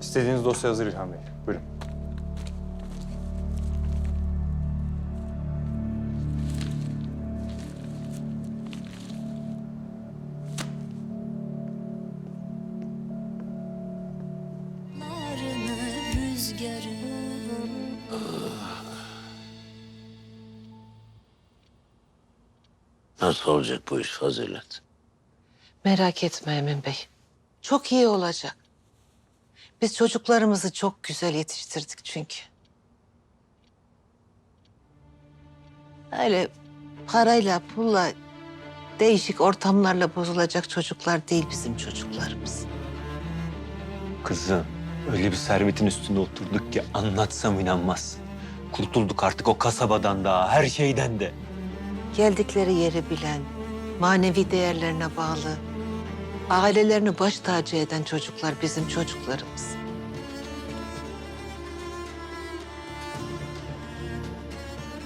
İstediğiniz dosya hazır İlhan Bey. Buyurun. Nasıl olacak bu iş Fazilet? Merak etme Emin Bey. Çok iyi olacak. Biz çocuklarımızı çok güzel yetiştirdik çünkü. Öyle parayla, pulla, değişik ortamlarla bozulacak çocuklar değil bizim çocuklarımız. Kızım öyle bir servetin üstünde oturduk ki anlatsam inanmaz. Kurtulduk artık o kasabadan da her şeyden de. Geldikleri yeri bilen, manevi değerlerine bağlı, ailelerini baş tacı eden çocuklar bizim çocuklarımız.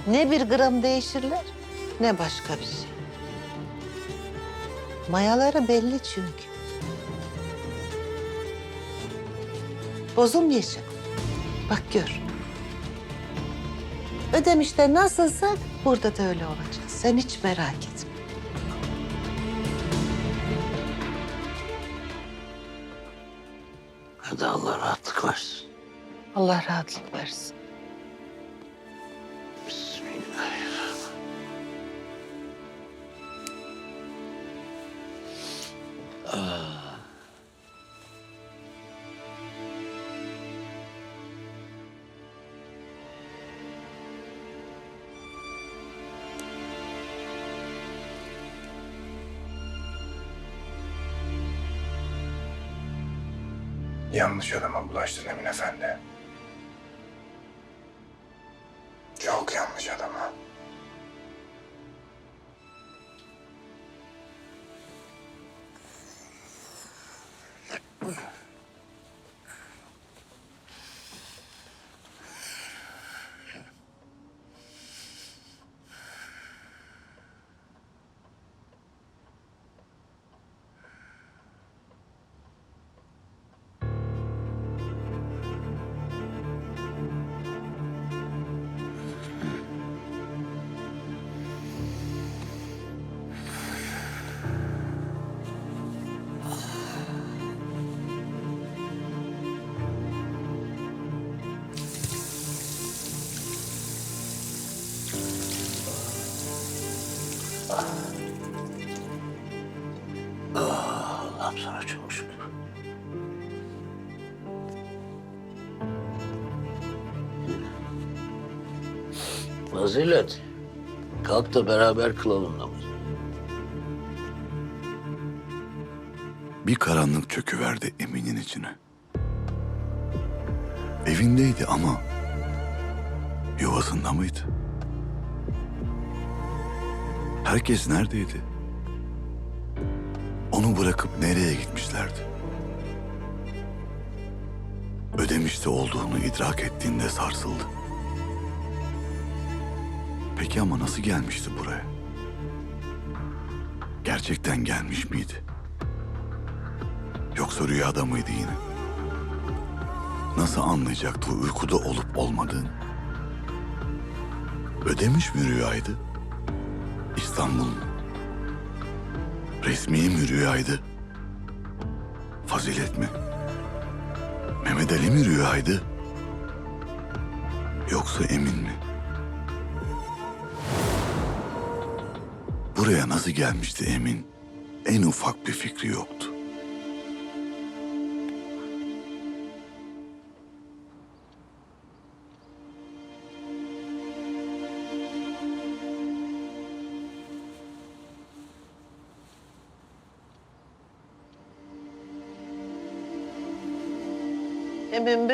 Ne bir gram değişirler, ne başka bir şey. Mayaları belli çünkü. Bozulmayacak. Bak gör. Ödemişte nasılsa burada da öyle olacak. Sen hiç merak etme. Hadi Allah rahatlık versin. Allah rahatlık versin. Bismillahirrahmanirrahim. Yanlış adama bulaştın Emin Efendi. Çok yanlış adama. Allah'ım sana çok şükür. Fazilet. Kalk da beraber kılalım namazı. Bir karanlık çöküverdi Emin'in içine. Evindeydi ama yuvasında mıydı? Herkes neredeydi? Onu bırakıp nereye gitmişlerdi? Ödemişte olduğunu idrak ettiğinde sarsıldı. Peki ama nasıl gelmişti buraya? Gerçekten gelmiş miydi? Yoksa rüyada mıydı yine? Nasıl anlayacaktı uykuda olup olmadığını? Ödemiş mi rüyaydı? İstanbul mu? Resmi mi rüyaydı? Fazilet mi? Mehmet Ali mi rüyaydı? Yoksa Emin mi? Buraya nasıl gelmişti Emin? En ufak bir fikri yoktu. Emin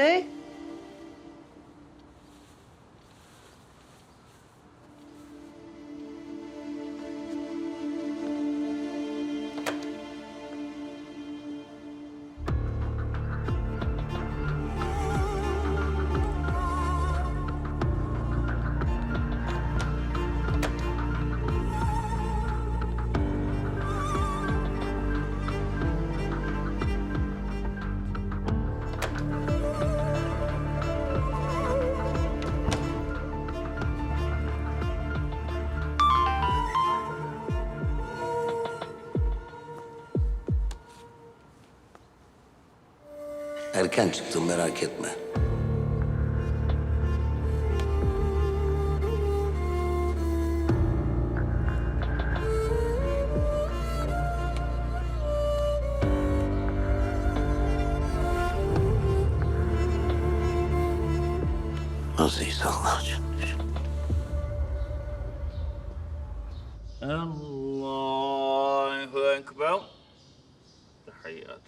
Erken çıktım merak etme. Aziz Allah Allahu Ekber. Tahiyyat.